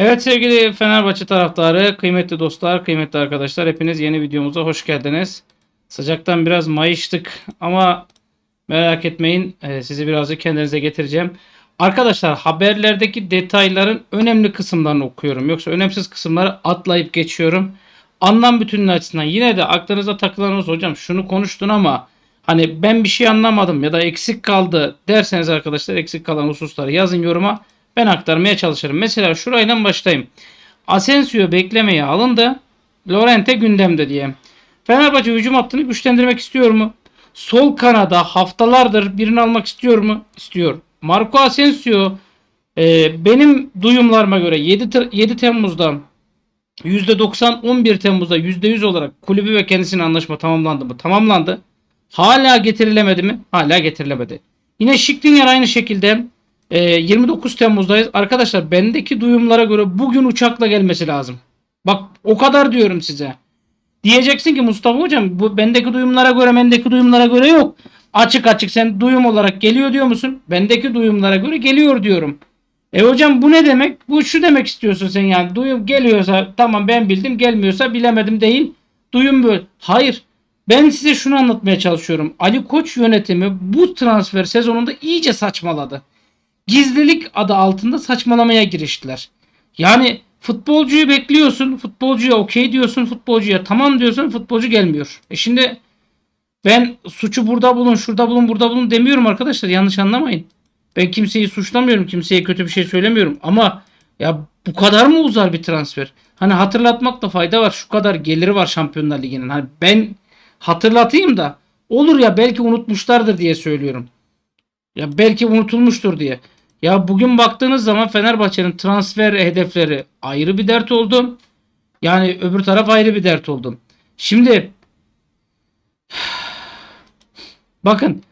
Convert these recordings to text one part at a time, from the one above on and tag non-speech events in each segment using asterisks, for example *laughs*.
Evet sevgili Fenerbahçe taraftarı, kıymetli dostlar, kıymetli arkadaşlar hepiniz yeni videomuza hoş geldiniz. Sıcaktan biraz mayıştık ama merak etmeyin e, sizi birazcık kendinize getireceğim. Arkadaşlar haberlerdeki detayların önemli kısımlarını okuyorum. Yoksa önemsiz kısımları atlayıp geçiyorum. Anlam bütünlüğü açısından yine de aklınıza takılan olsa hocam şunu konuştun ama hani ben bir şey anlamadım ya da eksik kaldı derseniz arkadaşlar eksik kalan hususları yazın yoruma. Ben aktarmaya çalışırım. Mesela şurayla başlayayım. Asensio beklemeye alındı. Lorente gündemde diye. Fenerbahçe hücum hattını güçlendirmek istiyor mu? Sol kanada haftalardır birini almak istiyor mu? İstiyor. Marco Asensio e, benim duyumlarıma göre 7, Te- 7 Temmuz'da %90 11 Temmuz'da %100 olarak kulübü ve kendisinin anlaşma tamamlandı mı? Tamamlandı. Hala getirilemedi mi? Hala getirilemedi. Yine Şiklinger aynı şekilde e, 29 Temmuz'dayız. Arkadaşlar bendeki duyumlara göre bugün uçakla gelmesi lazım. Bak o kadar diyorum size. Diyeceksin ki Mustafa hocam bu bendeki duyumlara göre bendeki duyumlara göre yok. Açık açık sen duyum olarak geliyor diyor musun? Bendeki duyumlara göre geliyor diyorum. E hocam bu ne demek? Bu şu demek istiyorsun sen yani. Duyum geliyorsa tamam ben bildim gelmiyorsa bilemedim değil. Duyum böyle. Hayır. Ben size şunu anlatmaya çalışıyorum. Ali Koç yönetimi bu transfer sezonunda iyice saçmaladı. Gizlilik adı altında saçmalamaya giriştiler. Yani futbolcuyu bekliyorsun, futbolcuya okey diyorsun, futbolcuya tamam diyorsun, futbolcu gelmiyor. E şimdi ben suçu burada bulun, şurada bulun, burada bulun demiyorum arkadaşlar. Yanlış anlamayın. Ben kimseyi suçlamıyorum, kimseye kötü bir şey söylemiyorum ama ya bu kadar mı uzar bir transfer? Hani hatırlatmakta fayda var. Şu kadar geliri var Şampiyonlar Ligi'nin. Hani ben hatırlatayım da olur ya belki unutmuşlardır diye söylüyorum. Ya belki unutulmuştur diye. Ya bugün baktığınız zaman Fenerbahçe'nin transfer hedefleri ayrı bir dert oldu. Yani öbür taraf ayrı bir dert oldu. Şimdi *sighs* bakın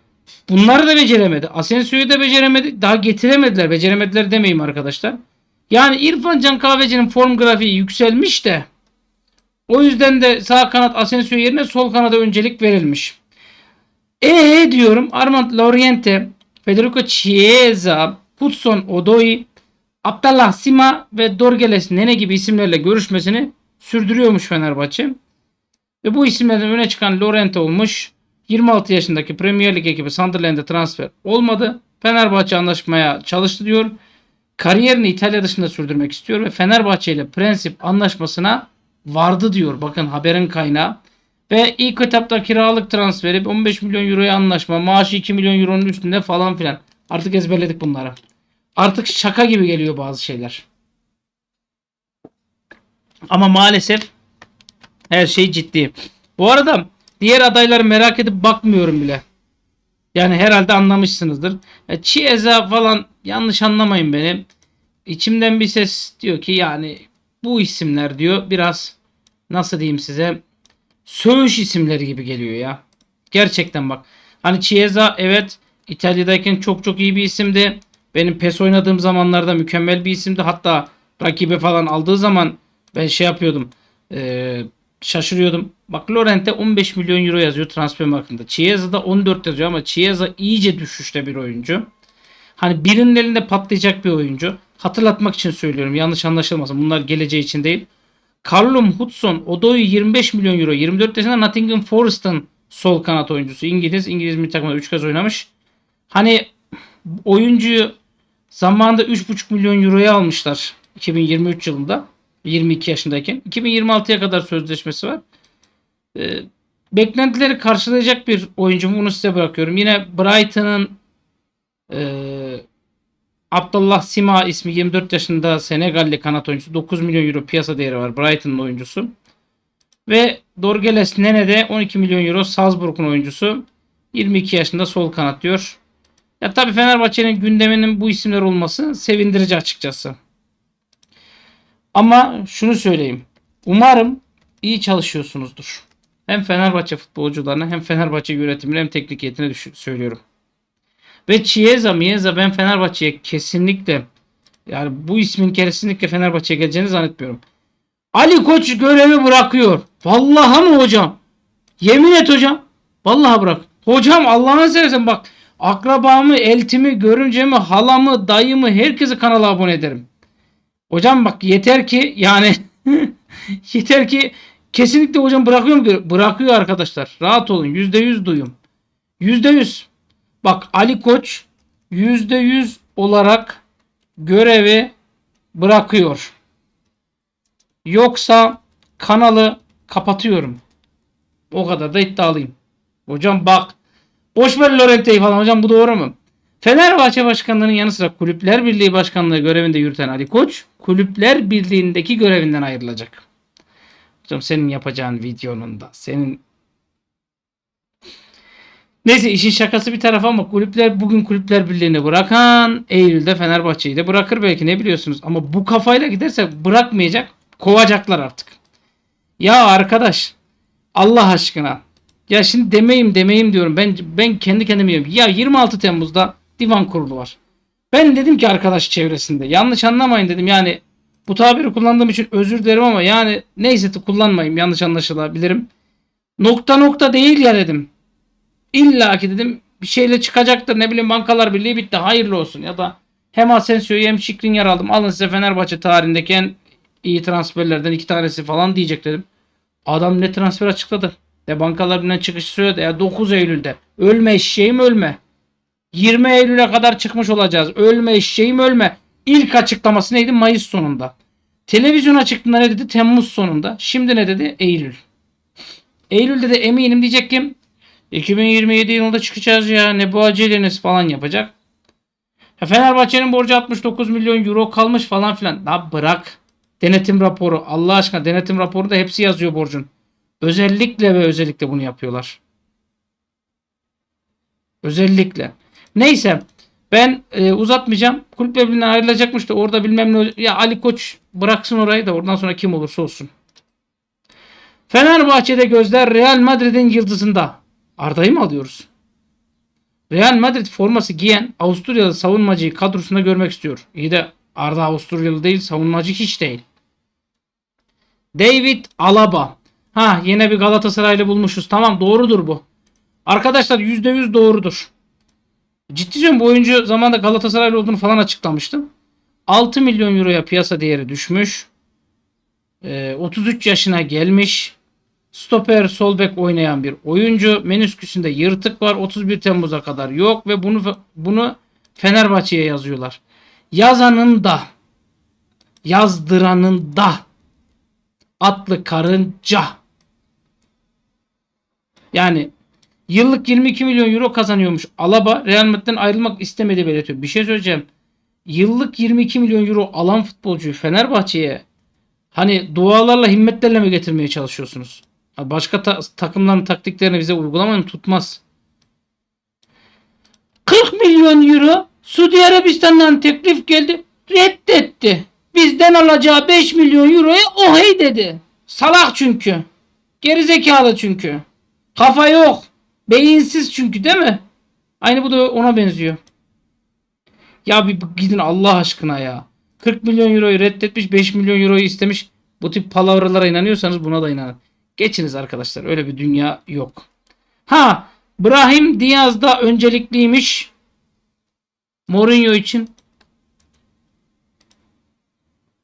bunları da beceremedi. Asensio'yu da beceremedi. Daha getiremediler. Beceremediler demeyeyim arkadaşlar. Yani İrfan Can Kahveci'nin form grafiği yükselmiş de o yüzden de sağ kanat Asensio yerine sol kanada öncelik verilmiş. E diyorum Armand Lauriente, Federico Chiesa, Hudson Odoi, Abdallah Sima ve Dorgeles Nene gibi isimlerle görüşmesini sürdürüyormuş Fenerbahçe. Ve bu isimlerden öne çıkan Lorente olmuş. 26 yaşındaki Premier Lig ekibi Sunderland'e transfer olmadı. Fenerbahçe anlaşmaya çalıştı diyor. Kariyerini İtalya dışında sürdürmek istiyor ve Fenerbahçe ile prensip anlaşmasına vardı diyor. Bakın haberin kaynağı. Ve ilk etapta kiralık transferi 15 milyon euroya anlaşma, maaşı 2 milyon euronun üstünde falan filan. Artık ezberledik bunları. Artık şaka gibi geliyor bazı şeyler. Ama maalesef her şey ciddi. Bu arada diğer adayları merak edip bakmıyorum bile. Yani herhalde anlamışsınızdır. E, Chiesa falan yanlış anlamayın beni. İçimden bir ses diyor ki yani bu isimler diyor biraz nasıl diyeyim size söğüş isimleri gibi geliyor ya. Gerçekten bak. Hani Chiesa evet İtalya'dayken çok çok iyi bir isimdi. Benim PES oynadığım zamanlarda mükemmel bir isimdi. Hatta rakibe falan aldığı zaman ben şey yapıyordum. Eee şaşırıyordum. Bak Lorente 15 milyon euro yazıyor transfer markında. Chiesa'da 14 yazıyor ama Chiesa iyice düşüşte bir oyuncu. Hani birinin elinde patlayacak bir oyuncu. Hatırlatmak için söylüyorum. Yanlış anlaşılmasın. Bunlar geleceği için değil. Callum Hudson Odoi 25 milyon euro. 24 yaşında Nottingham Forest'ın sol kanat oyuncusu. İngiliz. İngiliz milli takımda 3 kez oynamış. Hani oyuncuyu zamanında 3,5 milyon euroya almışlar. 2023 yılında. 22 yaşındayken. 2026'ya kadar sözleşmesi var. Ee, beklentileri karşılayacak bir oyuncu? Bunu size bırakıyorum. Yine Brighton'ın e, Abdullah Sima ismi 24 yaşında Senegalli kanat oyuncusu. 9 milyon euro piyasa değeri var. Brighton'ın oyuncusu. Ve Dorgeles Nene de 12 milyon euro Salzburg'un oyuncusu. 22 yaşında sol kanat diyor. Ya tabii Fenerbahçe'nin gündeminin bu isimler olması sevindirici açıkçası. Ama şunu söyleyeyim. Umarım iyi çalışıyorsunuzdur. Hem Fenerbahçe futbolcularına hem Fenerbahçe yönetimine hem teknik heyetine söylüyorum. Ve Chiesa, Mieza ben Fenerbahçe'ye kesinlikle yani bu ismin kesinlikle Fenerbahçe'ye geleceğini zannetmiyorum. Ali Koç görevi bırakıyor. Vallahi mı hocam? Yemin et hocam. Vallahi bırak. Hocam Allah'ını seversen bak akrabamı, eltimi, görümcemi, halamı, dayımı herkesi kanala abone ederim. Hocam bak yeter ki yani *laughs* yeter ki kesinlikle hocam bırakıyorum bırakıyor arkadaşlar. Rahat olun. %100 duyum. %100. Bak Ali Koç %100 olarak görevi bırakıyor. Yoksa kanalı kapatıyorum. O kadar da iddialıyım. Hocam bak. Boş ver Lorente'yi falan hocam bu doğru mu? Fenerbahçe Başkanlığı'nın yanı sıra Kulüpler Birliği Başkanlığı görevinde yürüten Ali Koç, Kulüpler Birliği'ndeki görevinden ayrılacak. Hocam senin yapacağın videonun da, senin Neyse işin şakası bir tarafa ama kulüpler bugün Kulüpler Birliği'ni bırakan Eylül'de Fenerbahçe'yi de bırakır belki ne biliyorsunuz. Ama bu kafayla giderse bırakmayacak, kovacaklar artık. Ya arkadaş Allah aşkına ya şimdi demeyim demeyim diyorum. Ben ben kendi kendime diyorum. Ya 26 Temmuz'da divan kurulu var. Ben dedim ki arkadaş çevresinde yanlış anlamayın dedim. Yani bu tabiri kullandığım için özür dilerim ama yani neyse kullanmayayım yanlış anlaşılabilirim. Nokta nokta değil ya dedim. İlla ki dedim bir şeyle çıkacaktır. Ne bileyim bankalar birliği bitti. Hayırlı olsun. Ya da hem Asensio'yu hem Şikrinyar aldım. Alın size Fenerbahçe tarihindeki en iyi transferlerden iki tanesi falan diyecek dedim. Adam ne transfer açıkladı. De bankalar birliğinden çıkış söyledi. Ya 9 Eylül'de. Ölme eşeğim ölme. 20 Eylül'e kadar çıkmış olacağız. Ölme eşeğim ölme. İlk açıklaması neydi? Mayıs sonunda. Televizyon çıktığında ne dedi? Temmuz sonunda. Şimdi ne dedi? Eylül. Eylül'de de eminim diyecek kim? 2027 yılında çıkacağız ya ne bu aceleniz falan yapacak. Ya Fenerbahçe'nin borcu 69 milyon euro kalmış falan filan. La bırak. Denetim raporu. Allah aşkına denetim raporu da hepsi yazıyor borcun. Özellikle ve özellikle bunu yapıyorlar. Özellikle. Neyse ben e, uzatmayacağım. Kulüp birbirinden ayrılacakmış da orada bilmem ne. Ya Ali Koç bıraksın orayı da oradan sonra kim olursa olsun. Fenerbahçe'de gözler Real Madrid'in yıldızında. Arda'yı mı alıyoruz? Real Madrid forması giyen Avusturyalı savunmacıyı kadrosunda görmek istiyor. İyi de Arda Avusturyalı değil, savunmacı hiç değil. David Alaba. Ha yine bir Galatasaraylı bulmuşuz. Tamam doğrudur bu. Arkadaşlar %100 doğrudur. Ciddi söylüyorum bu oyuncu zamanında Galatasaraylı olduğunu falan açıklamıştım. 6 milyon euroya piyasa değeri düşmüş. Ee, 33 yaşına gelmiş. Stoper sol bek oynayan bir oyuncu. Menüsküsünde yırtık var. 31 Temmuz'a kadar yok ve bunu bunu Fenerbahçe'ye yazıyorlar. Yazanın da yazdıranın da atlı karınca. Yani yıllık 22 milyon euro kazanıyormuş. Alaba Real Madrid'den ayrılmak istemedi belirtiyor. Bir şey söyleyeceğim. Yıllık 22 milyon euro alan futbolcuyu Fenerbahçe'ye hani dualarla himmetlerle mi getirmeye çalışıyorsunuz? Başka ta- takımların taktiklerini bize uygulamayın tutmaz. 40 milyon euro Suudi Arabistan'dan teklif geldi. Reddetti. Bizden alacağı 5 milyon euroya o hey dedi. Salak çünkü. Gerizekalı çünkü. Kafa yok. Beyinsiz çünkü değil mi? Aynı bu da ona benziyor. Ya bir gidin Allah aşkına ya. 40 milyon euroyu reddetmiş 5 milyon euroyu istemiş. Bu tip palavralara inanıyorsanız buna da inanın. Geçiniz arkadaşlar. Öyle bir dünya yok. Ha, Brahim Diaz da öncelikliymiş. Mourinho için.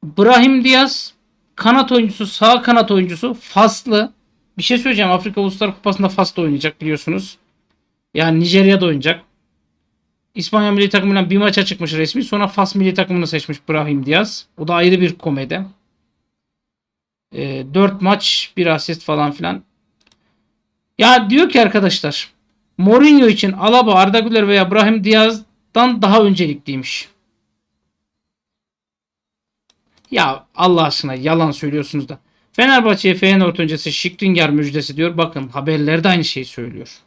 Brahim Diaz kanat oyuncusu, sağ kanat oyuncusu. Faslı. Bir şey söyleyeceğim. Afrika Uluslar Kupası'nda Fas'ta oynayacak biliyorsunuz. Yani Nijerya'da oynayacak. İspanya milli takımıyla bir maça çıkmış resmi. Sonra Fas milli takımını seçmiş Brahim Diaz. O da ayrı bir komedi. E, 4 maç, bir asist falan filan. Ya diyor ki arkadaşlar Mourinho için Alaba, Arda Güler veya Brahim Diaz'dan daha öncelikliymiş. Ya Allah aşkına yalan söylüyorsunuz da. Fenerbahçe'ye Feyenoord öncesi Şikrinyar müjdesi diyor. Bakın haberlerde aynı şeyi söylüyor.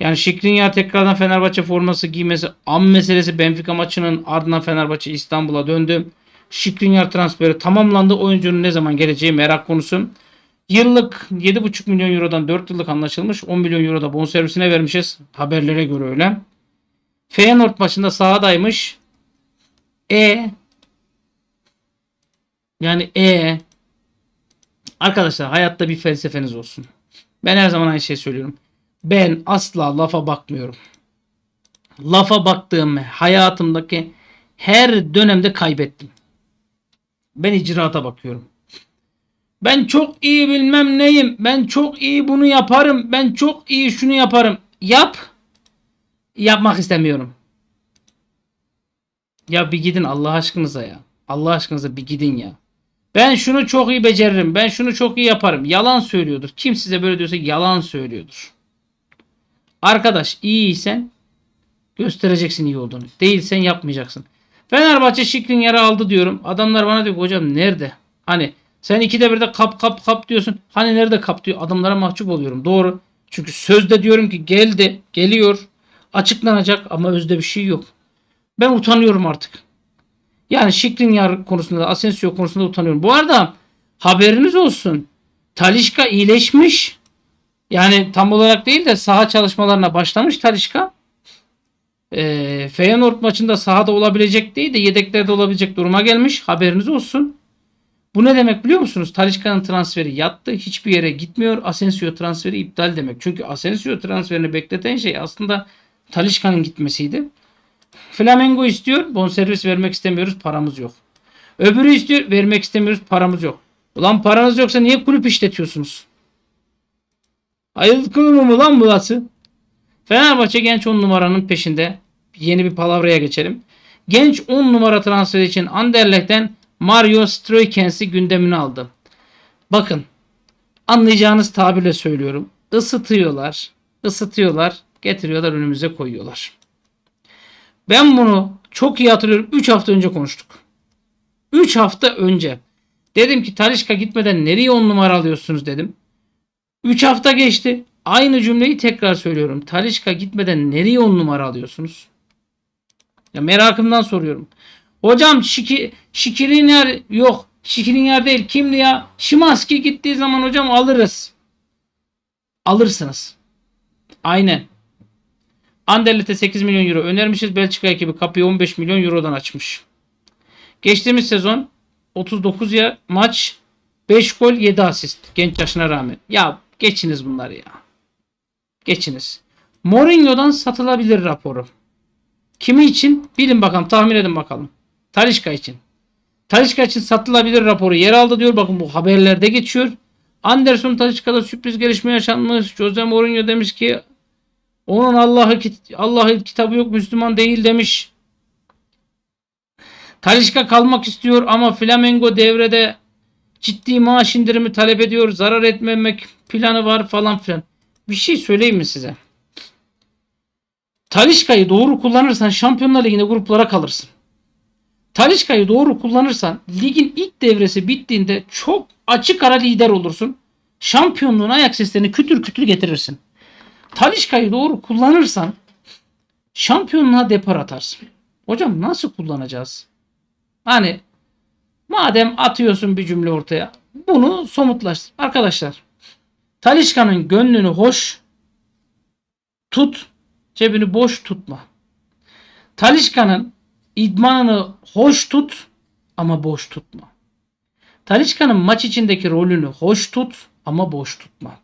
Yani Şikrinyar tekrardan Fenerbahçe forması giymesi an meselesi Benfica maçının ardından Fenerbahçe İstanbul'a döndü. Şikrinyar transferi tamamlandı. Oyuncunun ne zaman geleceği merak konusu. Yıllık 7,5 milyon eurodan 4 yıllık anlaşılmış. 10 milyon euro da bonservisine vermişiz. Haberlere göre öyle. Feyenoord maçında sahadaymış. E yani E Arkadaşlar hayatta bir felsefeniz olsun. Ben her zaman aynı şeyi söylüyorum. Ben asla lafa bakmıyorum. Lafa baktığım hayatımdaki her dönemde kaybettim. Ben icraata bakıyorum. Ben çok iyi bilmem neyim. Ben çok iyi bunu yaparım. Ben çok iyi şunu yaparım. Yap. Yapmak istemiyorum. Ya bir gidin Allah aşkınıza ya. Allah aşkınıza bir gidin ya. Ben şunu çok iyi beceririm. Ben şunu çok iyi yaparım. Yalan söylüyordur. Kim size böyle diyorsa yalan söylüyordur. Arkadaş iyiysen göstereceksin iyi olduğunu. Değilsen yapmayacaksın. Fenerbahçe Şikrin yara aldı diyorum. Adamlar bana diyor hocam nerede? Hani sen ikide birde kap kap kap diyorsun. Hani nerede kap diyor. Adamlara mahcup oluyorum. Doğru. Çünkü sözde diyorum ki geldi. Geliyor. Açıklanacak ama özde bir şey yok. Ben utanıyorum artık. Yani Şikrinyar konusunda, Asensio konusunda utanıyorum. Bu arada haberiniz olsun. Talişka iyileşmiş. Yani tam olarak değil de saha çalışmalarına başlamış Talişka. E, Feyenoord maçında sahada olabilecek değil de yedeklerde olabilecek duruma gelmiş. Haberiniz olsun. Bu ne demek biliyor musunuz? Talişka'nın transferi yattı. Hiçbir yere gitmiyor. Asensio transferi iptal demek. Çünkü Asensio transferini bekleten şey aslında Talişka'nın gitmesiydi. Flamengo istiyor. Bonservis vermek istemiyoruz. Paramız yok. Öbürü istiyor. Vermek istemiyoruz. Paramız yok. Ulan paranız yoksa niye kulüp işletiyorsunuz? Ayılık mı lan burası? Fenerbahçe genç 10 numaranın peşinde. Yeni bir palavraya geçelim. Genç 10 numara transferi için Anderlecht'ten Mario Stroikens'i gündemine aldı. Bakın anlayacağınız tabirle söylüyorum. Isıtıyorlar, ısıtıyorlar, getiriyorlar önümüze koyuyorlar. Ben bunu çok iyi hatırlıyorum. 3 hafta önce konuştuk. 3 hafta önce. Dedim ki Talişka gitmeden nereye 10 numara alıyorsunuz dedim. 3 hafta geçti. Aynı cümleyi tekrar söylüyorum. Talişka gitmeden nereye 10 numara alıyorsunuz? Ya merakımdan soruyorum. Hocam Şiki, Şikiriner yok. Şikiriner değil. Kimdi ya? Şimanski gittiği zaman hocam alırız. Alırsınız. Aynen. Anderlet'e 8 milyon euro önermişiz. Belçika ekibi kapıyı 15 milyon eurodan açmış. Geçtiğimiz sezon 39 ya maç 5 gol 7 asist genç yaşına rağmen. Ya geçiniz bunları ya. Geçiniz. Mourinho'dan satılabilir raporu. Kimi için? Bilin bakalım tahmin edin bakalım. Talişka için. Talişka için satılabilir raporu yer aldı diyor. Bakın bu haberlerde geçiyor. Anderson Talişka'da sürpriz gelişme yaşanmış. Jose Mourinho demiş ki onun Allah'ı Allah'ı kitabı yok Müslüman değil demiş. Talişka kalmak istiyor ama Flamengo devrede ciddi maaş indirimi talep ediyor. Zarar etmemek planı var falan filan. Bir şey söyleyeyim mi size? Talişka'yı doğru kullanırsan Şampiyonlar Ligi'nde gruplara kalırsın. Talişka'yı doğru kullanırsan ligin ilk devresi bittiğinde çok açık ara lider olursun. Şampiyonluğun ayak seslerini kütür kütür getirirsin. Talişka'yı doğru kullanırsan şampiyonluğa depar atarsın. Hocam nasıl kullanacağız? Hani madem atıyorsun bir cümle ortaya bunu somutlaştır. Arkadaşlar Talişka'nın gönlünü hoş tut, cebini boş tutma. Talişka'nın idmanını hoş tut ama boş tutma. Talişka'nın maç içindeki rolünü hoş tut ama boş tutma.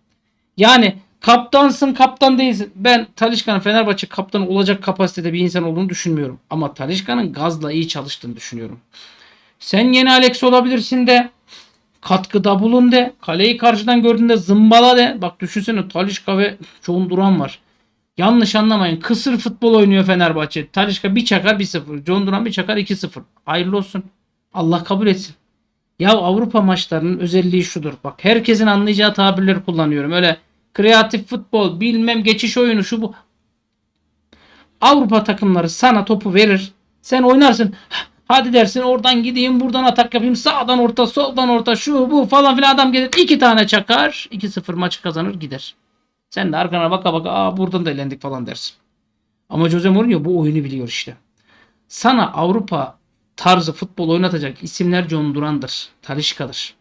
Yani kaptansın kaptan değilsin. Ben Talişka'nın Fenerbahçe kaptanı olacak kapasitede bir insan olduğunu düşünmüyorum. Ama Talişka'nın gazla iyi çalıştığını düşünüyorum. Sen yeni Alex olabilirsin de katkıda bulun de. Kaleyi karşıdan gördüğünde zımbala de. Bak düşünsene Talişka ve Çoğun Duran var. Yanlış anlamayın. Kısır futbol oynuyor Fenerbahçe. Talişka bir çakar 1-0. John Duran bir çakar 2-0. Hayırlı olsun. Allah kabul etsin. Ya Avrupa maçlarının özelliği şudur. Bak herkesin anlayacağı tabirleri kullanıyorum. Öyle kreatif futbol, bilmem geçiş oyunu şu bu. Avrupa takımları sana topu verir. Sen oynarsın. Hadi dersin oradan gideyim buradan atak yapayım. Sağdan orta soldan orta şu bu falan filan adam gelir. iki tane çakar. 2-0 maçı kazanır gider. Sen de arkana baka baka aa buradan da elendik falan dersin. Ama Jose Mourinho bu oyunu biliyor işte. Sana Avrupa tarzı futbol oynatacak isimler John Duran'dır. Talişka'dır.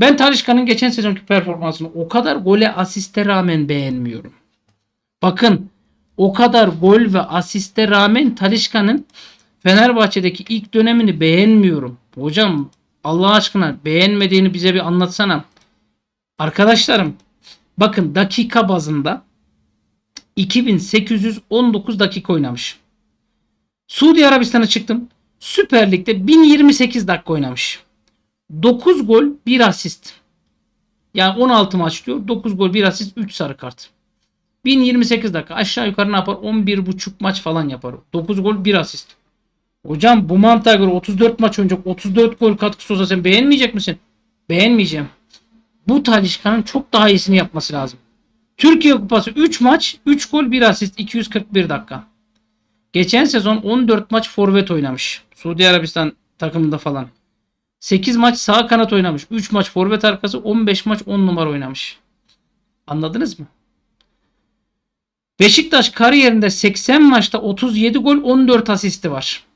Ben Talişka'nın geçen sezonki performansını o kadar gole asiste rağmen beğenmiyorum. Bakın o kadar gol ve asiste rağmen Talişka'nın Fenerbahçe'deki ilk dönemini beğenmiyorum. Hocam Allah aşkına beğenmediğini bize bir anlatsana. Arkadaşlarım bakın dakika bazında 2819 dakika oynamış. Suudi Arabistan'a çıktım. Süper Lig'de 1028 dakika oynamış. 9 gol 1 asist. Yani 16 maç diyor. 9 gol 1 asist 3 sarı kart. 1028 dakika. Aşağı yukarı ne yapar? 11,5 maç falan yapar. 9 gol 1 asist. Hocam bu mantığa göre 34 maç oynayacak. 34 gol katkısı olsa sen beğenmeyecek misin? Beğenmeyeceğim. Bu Talişka'nın çok daha iyisini yapması lazım. Türkiye Kupası 3 maç, 3 gol 1 asist 241 dakika. Geçen sezon 14 maç forvet oynamış. Suudi Arabistan takımında falan. 8 maç sağ kanat oynamış. 3 maç forvet arkası 15 maç 10 numara oynamış. Anladınız mı? Beşiktaş kariyerinde 80 maçta 37 gol 14 asisti var.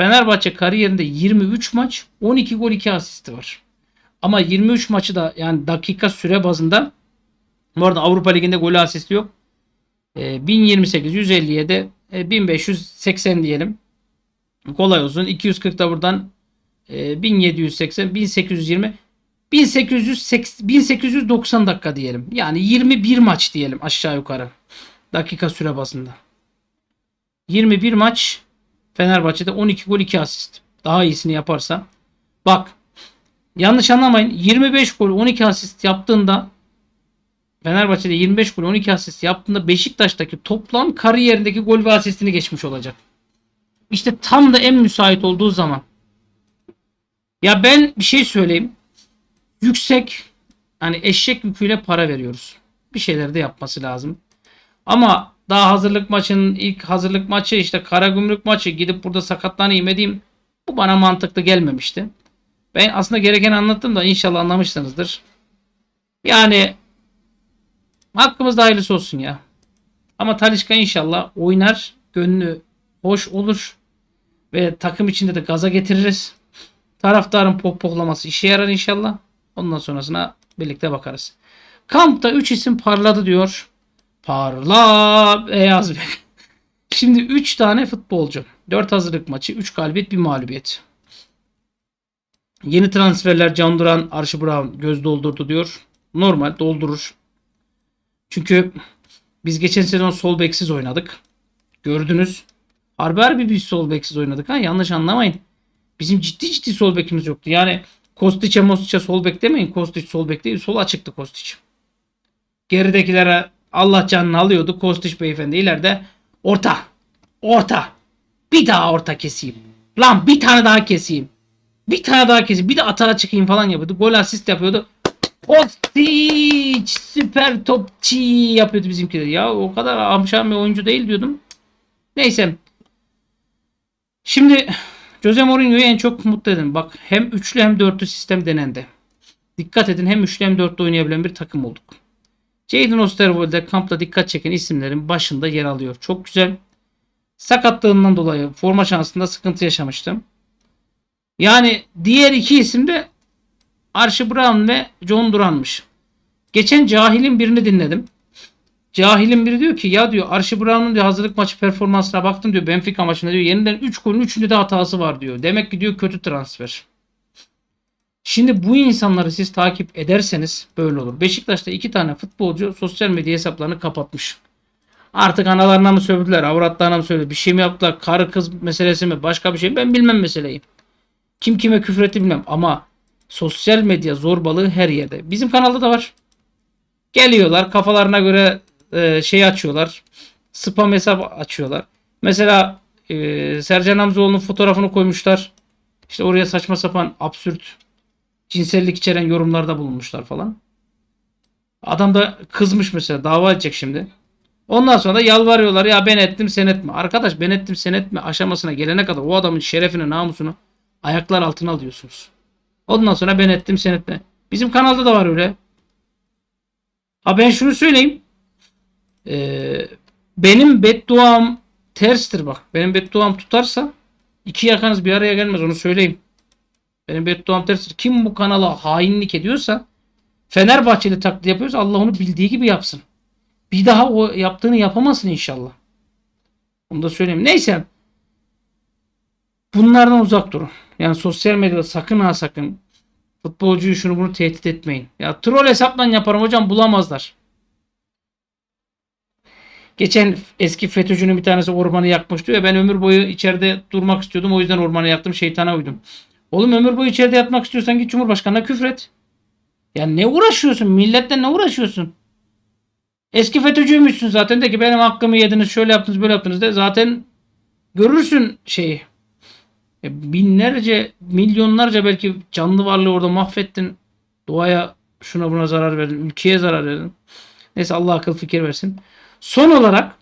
Fenerbahçe kariyerinde 23 maç 12 gol 2 asisti var. Ama 23 maçı da yani dakika süre bazında bu arada Avrupa Ligi'nde gol asisti yok. E, 1028 157 e, 1580 diyelim. Kolay olsun. 240 da buradan e, 1780 1820 1880 1890 dakika diyelim. Yani 21 maç diyelim aşağı yukarı. Dakika süre bazında. 21 maç Fenerbahçe'de 12 gol 2 asist. Daha iyisini yaparsa. Bak yanlış anlamayın. 25 gol 12 asist yaptığında Fenerbahçe'de 25 gol 12 asist yaptığında Beşiktaş'taki toplam kariyerindeki gol ve asistini geçmiş olacak. İşte tam da en müsait olduğu zaman. Ya ben bir şey söyleyeyim. Yüksek hani eşek yüküyle para veriyoruz. Bir şeyler de yapması lazım. Ama daha hazırlık maçının ilk hazırlık maçı işte Karagümrük maçı gidip burada sakatlanayım edeyim. Bu bana mantıklı gelmemişti. Ben aslında gereken anlattım da inşallah anlamışsınızdır. Yani hakkımızda hayırlısı olsun ya. Ama Talişka inşallah oynar. Gönlü hoş olur. Ve takım içinde de gaza getiririz. Taraftarın pohpohlaması işe yarar inşallah. Ondan sonrasına birlikte bakarız. Kampta 3 isim parladı diyor. Parla beyaz bek. *laughs* Şimdi 3 tane futbolcu. 4 hazırlık maçı, 3 galibiyet, 1 mağlubiyet. Yeni transferler Can Duran, Archie Brown göz doldurdu diyor. Normal doldurur. Çünkü biz geçen sezon sol beksiz oynadık. Gördünüz. Harbi harbi bir sol beksiz oynadık ha yanlış anlamayın. Bizim ciddi ciddi sol bekimiz yoktu. Yani Kostiç'e Mostiç'e sol bek demeyin. Kostiç sol bek değil. Sol açıktı Kostiç. Geridekilere Allah canını alıyordu. Kostiç beyefendi ileride orta. Orta. Bir daha orta keseyim. Lan bir tane daha keseyim. Bir tane daha keseyim. Bir de atağa çıkayım falan yapıyordu. Gol asist yapıyordu. Kostiç süper topçu yapıyordu bizimkiler. Ya o kadar amşan bir oyuncu değil diyordum. Neyse. Şimdi Jose Mourinho'yu en çok mutlu edin. Bak hem üçlü hem dörtlü sistem denendi. Dikkat edin hem üçlü hem dörtlü oynayabilen bir takım olduk. Jadon Osterwold'de kampta dikkat çeken isimlerin başında yer alıyor. Çok güzel. Sakatlığından dolayı forma şansında sıkıntı yaşamıştım. Yani diğer iki isim de Archie Brown ve John Duran'mış. Geçen Cahil'in birini dinledim. Cahil'in biri diyor ki ya diyor Archie Brown'un diyor hazırlık maçı performansına baktım diyor Benfica maçında diyor yeniden 3 golün 3'ünde de hatası var diyor. Demek ki diyor kötü transfer. Şimdi bu insanları siz takip ederseniz böyle olur. Beşiktaş'ta iki tane futbolcu sosyal medya hesaplarını kapatmış. Artık analarına mı sövdüler, avratlarına mı sövdüler, bir şey mi yaptılar, karı kız meselesi mi, başka bir şey mi ben bilmem meseleyi. Kim kime küfretti bilmem ama sosyal medya zorbalığı her yerde. Bizim kanalda da var. Geliyorlar kafalarına göre e, şey açıyorlar. Spam hesap açıyorlar. Mesela e, Sercan Hamzoğlu'nun fotoğrafını koymuşlar. İşte oraya saçma sapan absürt cinsellik içeren yorumlarda bulunmuşlar falan. Adam da kızmış mesela dava edecek şimdi. Ondan sonra da yalvarıyorlar ya ben ettim sen etme. Arkadaş ben ettim sen etme aşamasına gelene kadar o adamın şerefini namusunu ayaklar altına alıyorsunuz. Ondan sonra ben ettim sen etme. Bizim kanalda da var öyle. Ha ben şunu söyleyeyim. Ee, benim bedduam terstir bak. Benim bedduam tutarsa iki yakanız bir araya gelmez onu söyleyeyim. Benim bedduam terstir. Kim bu kanala hainlik ediyorsa Fenerbahçeli taklidi yapıyorsa Allah onu bildiği gibi yapsın. Bir daha o yaptığını yapamasın inşallah. Onu da söyleyeyim. Neyse. Bunlardan uzak durun. Yani sosyal medyada sakın ha sakın futbolcuyu şunu bunu tehdit etmeyin. Ya troll hesaptan yaparım hocam bulamazlar. Geçen eski FETÖ'cünün bir tanesi ormanı yakmış diyor ben ömür boyu içeride durmak istiyordum o yüzden ormanı yaktım şeytana uydum. Oğlum ömür boyu içeride yatmak istiyorsan git Cumhurbaşkanı'na küfret. Ya ne uğraşıyorsun? Milletle ne uğraşıyorsun? Eski FETÖ'cüymüşsün zaten de ki benim hakkımı yediniz, şöyle yaptınız, böyle yaptınız de zaten görürsün şeyi. E, binlerce, milyonlarca belki canlı varlığı orada mahvettin. Doğaya şuna buna zarar verdin. Ülkeye zarar verdin. Neyse Allah akıl fikir versin. Son olarak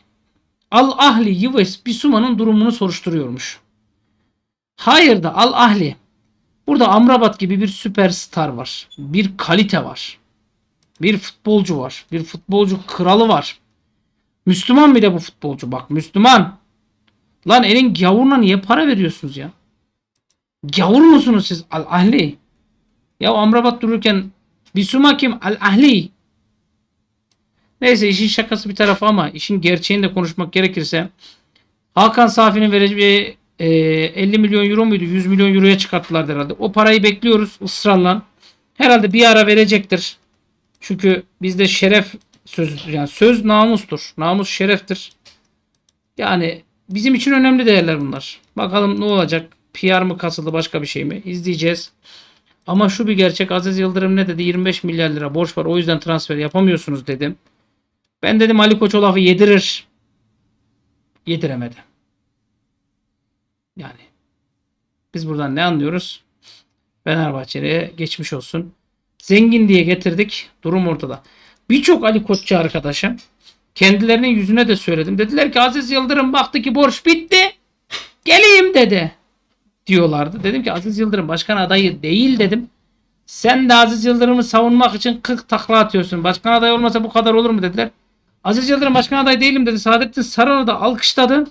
Al Ahli Yıves Bisuma'nın durumunu soruşturuyormuş. Hayır da Al Ahli. Burada Amrabat gibi bir süperstar var. Bir kalite var. Bir futbolcu var. Bir futbolcu kralı var. Müslüman bir de bu futbolcu. Bak Müslüman. Lan elin gavuruna niye para veriyorsunuz ya? Gavur musunuz siz Al Ahli? Ya Amrabat dururken Bisuma kim? Al Ahli. Neyse işin şakası bir tarafa ama işin gerçeğini de konuşmak gerekirse Hakan Safi'nin vereceği e, 50 milyon euro muydu? 100 milyon euroya çıkarttılar herhalde. O parayı bekliyoruz ısrarla. Herhalde bir ara verecektir. Çünkü bizde şeref söz yani söz namustur. Namus şereftir. Yani bizim için önemli değerler bunlar. Bakalım ne olacak? PR mı kasıldı başka bir şey mi? İzleyeceğiz. Ama şu bir gerçek Aziz Yıldırım ne dedi? 25 milyar lira borç var o yüzden transfer yapamıyorsunuz dedim. Ben dedim Ali Koç o yedirir. Yediremedi. Yani biz buradan ne anlıyoruz? Fenerbahçe'ye geçmiş olsun. Zengin diye getirdik. Durum ortada. Birçok Ali Koççu arkadaşım kendilerinin yüzüne de söyledim. Dediler ki Aziz Yıldırım baktı ki borç bitti. Geleyim dedi. Diyorlardı. Dedim ki Aziz Yıldırım başkan adayı değil dedim. Sen de Aziz Yıldırım'ı savunmak için 40 takla atıyorsun. Başkan adayı olmasa bu kadar olur mu dediler. Aziz Yıldırım başkan adayı değilim dedi. Saadettin Saran'ı da alkışladı.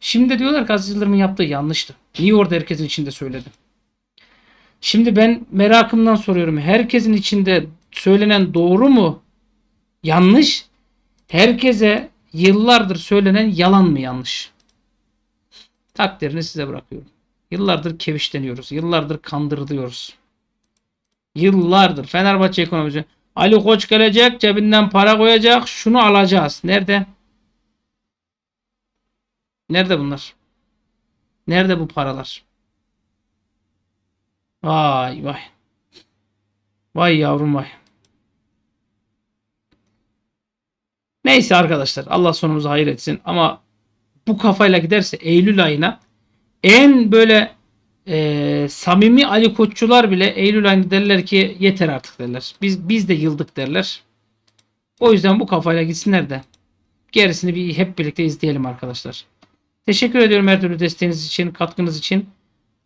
Şimdi diyorlar ki yaptığı yanlıştı. Niye orada herkesin içinde söyledim? Şimdi ben merakımdan soruyorum. Herkesin içinde söylenen doğru mu? Yanlış. Herkese yıllardır söylenen yalan mı yanlış? Takdirini size bırakıyorum. Yıllardır kevişleniyoruz. Yıllardır kandırılıyoruz. Yıllardır Fenerbahçe ekonomisi. Ali Koç gelecek, cebinden para koyacak, şunu alacağız. Nerede? Nerede bunlar? Nerede bu paralar? Vay vay. Vay yavrum vay. Neyse arkadaşlar Allah sonumuzu hayır etsin ama bu kafayla giderse Eylül ayına en böyle e, samimi Ali Koççular bile Eylül ayında derler ki yeter artık derler. Biz biz de yıldık derler. O yüzden bu kafayla gitsinler de gerisini bir hep birlikte izleyelim arkadaşlar. Teşekkür ediyorum her türlü desteğiniz için, katkınız için.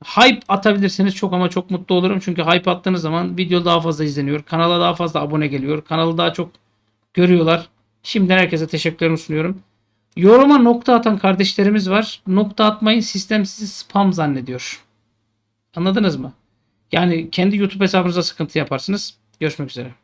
Hype atabilirseniz çok ama çok mutlu olurum. Çünkü hype attığınız zaman video daha fazla izleniyor. Kanala daha fazla abone geliyor. Kanalı daha çok görüyorlar. Şimdiden herkese teşekkürlerimi sunuyorum. Yoruma nokta atan kardeşlerimiz var. Nokta atmayın sistem sizi spam zannediyor. Anladınız mı? Yani kendi YouTube hesabınıza sıkıntı yaparsınız. Görüşmek üzere.